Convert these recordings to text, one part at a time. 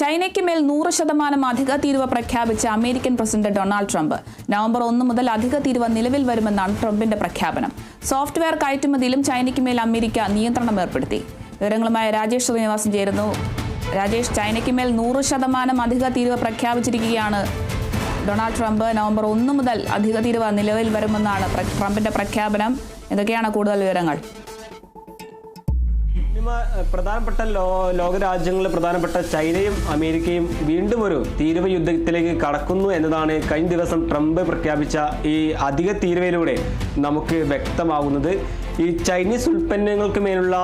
ചൈനയ്ക്ക് മേൽ നൂറ് ശതമാനം അധിക തീരുവ പ്രഖ്യാപിച്ച American president Donald Trump November ഒന്ന് മുതൽ അധിക തീരുവ നിലവിൽ വരുമെന്നാണ് ട്രംപിന്റെ പ്രഖ്യാപനം. സോഫ്റ്റ്വെയർ കയറ്റുമതിയിലും ചൈനയ്ക്ക് മേൽ അമേരിക്ക നിയന്ത്രണം ഏർപ്പെടുത്തി. വിവരങ്ങളുമായി രാജേഷ് ശ്രീനിവാസൻ ചേരുന്നു. രാജേഷ് ചൈനയ്ക്ക് മേൽ നൂറ് ശതമാനം അധിക തീരുവ പ്രഖ്യാപിച്ചിരിക്കുകയാണ് ഡൊണാൾഡ് ട്രംപ് നവംബർ ഒന്ന് മുതൽ അധിക തീരുവ നിലവിൽ വരുമെന്നാണ് ട്രംപിന്റെ പ്രഖ്യാപനം. എന്തൊക്കെയാണ് കൂടുതൽ വിവരങ്ങൾ? പ്രധാനപ്പെട്ട ലോകരാജ്യങ്ങളിൽ പ്രധാനപ്പെട്ട ചൈനയും അമേരിക്കയും വീണ്ടും ഒരു തീരുവ യുദ്ധത്തിലേക്ക് കടക്കുന്നു എന്നതാണ് കഴിഞ്ഞ ദിവസം ട്രംപ് പ്രഖ്യാപിച്ച ഈ അധിക തീരുവയിലൂടെ നമുക്ക് വ്യക്തമാകുന്നത് ഈ ചൈനീസ് ഉൽപ്പന്നങ്ങൾക്ക് മേലുള്ള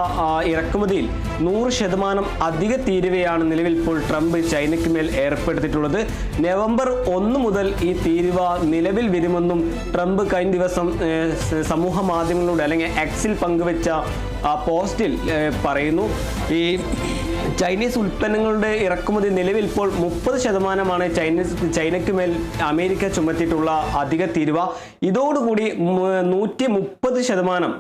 ഇറക്കുമതിയിൽ നൂറ് ശതമാനം അധിക തീരുവയാണ് നിലവിൽ ഇപ്പോൾ ട്രംപ് ചൈനയ്ക്ക് മേൽ ഏർപ്പെടുത്തിയിട്ടുള്ളത്. നവംബർ ഒന്ന് മുതൽ ഈ തീരുവ നിലവിൽ വരുമെന്നും ട്രംപ് കഴിഞ്ഞ ദിവസം സമൂഹ മാധ്യമങ്ങളിലൂടെ അല്ലെങ്കിൽ എക്സിൽ പങ്കുവെച്ച ആ പോസ്റ്റിൽ പറയുന്നു ഈ ചൈനീസ് ഉൽപ്പന്നങ്ങളുടെ ഇറക്കുമതി നിലവിൽ ഇപ്പോൾ മുപ്പത് ശതമാനമാണ് ചൈനീസ് ചൈനയ്ക്ക് മേൽ അമേരിക്ക ചുമത്തിയിട്ടുള്ള അധിക തീരുവ. ഇതോടുകൂടി നൂറ്റി മുപ്പത് ശതമാനം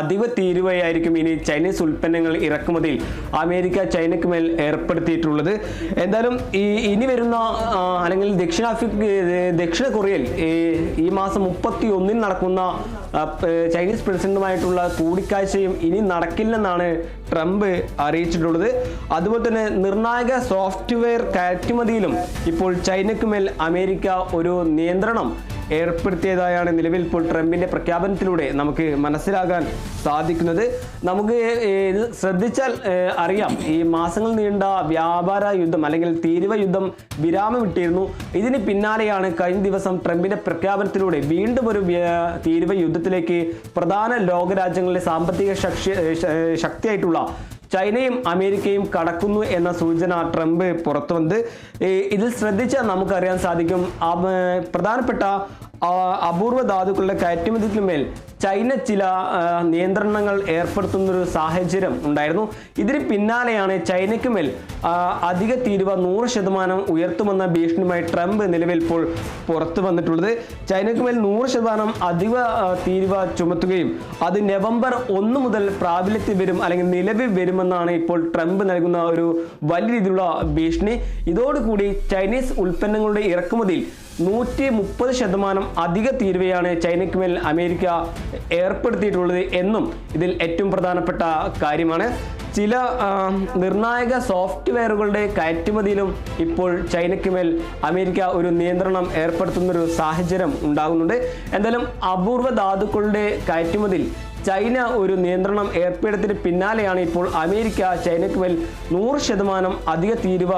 അധിക തീരുവയായിരിക്കും ഇനി ചൈനീസ് ഉൽപ്പന്നങ്ങൾ ഇറക്കുമതിയിൽ അമേരിക്ക ചൈനയ്ക്ക് മേൽ ഏർപ്പെടുത്തിയിട്ടുള്ളത്. എന്തായാലും ഈ ഇനി വരുന്ന അല്ലെങ്കിൽ ദക്ഷിണാഫ്രിക്ക ദക്ഷിണ കൊറിയയിൽ ഈ മാസം മുപ്പത്തി ഒന്നിന് നടക്കുന്ന ചൈനീസ് പ്രസിഡന്റുമായിട്ടുള്ള കൂടിക്കാഴ്ചയും ഇനി നടക്കില്ലെന്നാണ് ട്രംപ് അറിയിച്ചിട്ടുള്ളത്. അതുപോലെ തന്നെ നിർണായക സോഫ്റ്റ്വെയർ കയറ്റുമതിയിലും ഇപ്പോൾ ചൈനയ്ക്ക് മേൽ അമേരിക്ക ഒരു നിയന്ത്രണം ഏർപ്പെടുത്തിയതായാണ് നിലവിൽ ഇപ്പോൾ ട്രംപിന്റെ പ്രഖ്യാപനത്തിലൂടെ നമുക്ക് മനസ്സിലാകാൻ സാധിക്കുന്നത്. നമുക്ക് ശ്രദ്ധിച്ചാൽ അറിയാം. ഈ മാസങ്ങൾ നീണ്ട വ്യാപാര യുദ്ധം അല്ലെങ്കിൽ തീരുവ യുദ്ധം വിരാമമിട്ടിരുന്നു. ഇതിന് പിന്നാലെയാണ് കഴിഞ്ഞ ദിവസം ട്രംപിന്റെ പ്രഖ്യാപനത്തിലൂടെ വീണ്ടും ഒരു തീരുവ യുദ്ധത്തിലേക്ക് പ്രധാന ലോകരാജ്യങ്ങളിലെ സാമ്പത്തിക ശക്തി ശക്തിയായിട്ടുള്ള ചൈനയും അമേരിക്കയും കടക്കുന്നു എന്ന സൂചന ട്രംപ് പുറത്തുവന്ന്. ഇതിൽ ശ്രദ്ധിച്ചാൽ നമുക്കറിയാൻ സാധിക്കും. പ്രധാനപ്പെട്ട അപൂർവ ധാതുക്കളുടെ കയറ്റുമതിക്ക് മേൽ ചൈന ചില നിയന്ത്രണങ്ങൾ ഏർപ്പെടുത്തുന്ന ഒരു സാഹചര്യം ഉണ്ടായിരുന്നു. ഇതിന് പിന്നാലെയാണ് ചൈനയ്ക്ക് മേൽ അധിക തീരുവ നൂറ് ശതമാനം ഉയർത്തുമെന്ന ഭീഷണിയുമായി ട്രംപ് നിലവിൽ ഇപ്പോൾ പുറത്തു വന്നിട്ടുള്ളത്. ചൈനയ്ക്ക് മേൽ നൂറ് ശതമാനം അധിക തീരുവ ചുമത്തുകയും അത് നവംബർ ഒന്ന് മുതൽ പ്രാബല്യത്തിൽ വരും അല്ലെങ്കിൽ നിലവിൽ വരുമെന്നാണ് ഇപ്പോൾ ട്രംപ് നൽകുന്ന ഒരു വലിയ രീതിയിലുള്ള ഭീഷണി. ഇതോടുകൂടി ചൈനീസ് ഉൽപ്പന്നങ്ങളുടെ ഇറക്കുമതിയിൽ നൂറ്റി മുപ്പത് ശതമാനം അധിക തീരുവയാണ് ചൈനയ്ക്ക് മേൽ അമേരിക്ക ഏർപ്പെടുത്തിയിട്ടുള്ളത് എന്നും ഇതിൽ ഏറ്റവും പ്രധാനപ്പെട്ട കാര്യമാണ്. ചില നിർണായക സോഫ്റ്റ്വെയറുകളുടെ കയറ്റുമതിയിലും ഇപ്പോൾ ചൈനയ്ക്ക് മേൽ അമേരിക്ക ഒരു നിയന്ത്രണം ഏർപ്പെടുത്തുന്നൊരു സാഹചര്യം ഉണ്ടാകുന്നുണ്ട്. എന്തായാലും അപൂർവ ധാതുക്കളുടെ കയറ്റുമതിയിൽ ചൈന ഒരു നിയന്ത്രണം ഏർപ്പെടുത്തിന് പിന്നാലെയാണ് ഇപ്പോൾ അമേരിക്ക ചൈനയ്ക്ക് മേൽ നൂറ് ശതമാനം അധിക തീരുവ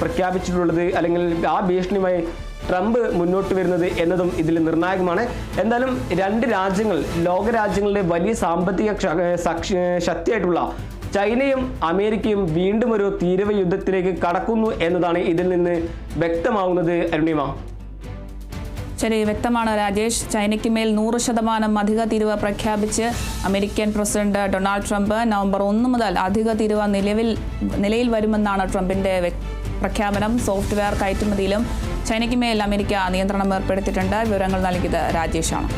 പ്രഖ്യാപിച്ചിട്ടുള്ളത് അല്ലെങ്കിൽ ആ ഭീഷണിയുമായി ട്രംപ് മുന്നോട്ട് വരുന്നത് എന്നതും ഇതിൽ നിർണായകമാണ്. എന്തായാലും രണ്ട് രാജ്യങ്ങൾ ലോകരാജ്യങ്ങളുടെ വലിയ സാമ്പത്തിക ശക്തിയായിട്ടുള്ള ചൈനയും അമേരിക്കയും വീണ്ടും ഒരു തീരവ യുദ്ധത്തിലേക്ക് കടക്കുന്നു എന്നതാണ് ഇതിൽ നിന്ന് വ്യക്തമാവുന്നത്. അരുണിമ. ശരി വ്യക്തമാണ്. രാജേഷ് ചൈനയ്ക്ക് മേൽ നൂറ് ശതമാനം അധിക തീരുവ പ്രഖ്യാപിച്ച് American president Donald Trump November ഒന്ന് മുതൽ അധിക തീരുവ നിലവിൽ നിലയിൽ വരുമെന്നാണ് ട്രംപിന്റെ പ്രഖ്യാപനം. സോഫ്റ്റ്വെയർ കയറ്റുമതിയിലും ചൈനയ്ക്ക് മേൽ അമേരിക്ക നിയന്ത്രണം ഏർപ്പെടുത്തിയിട്ടുണ്ട്. വിവരങ്ങൾ നൽകിയത് രാജേഷാണ്.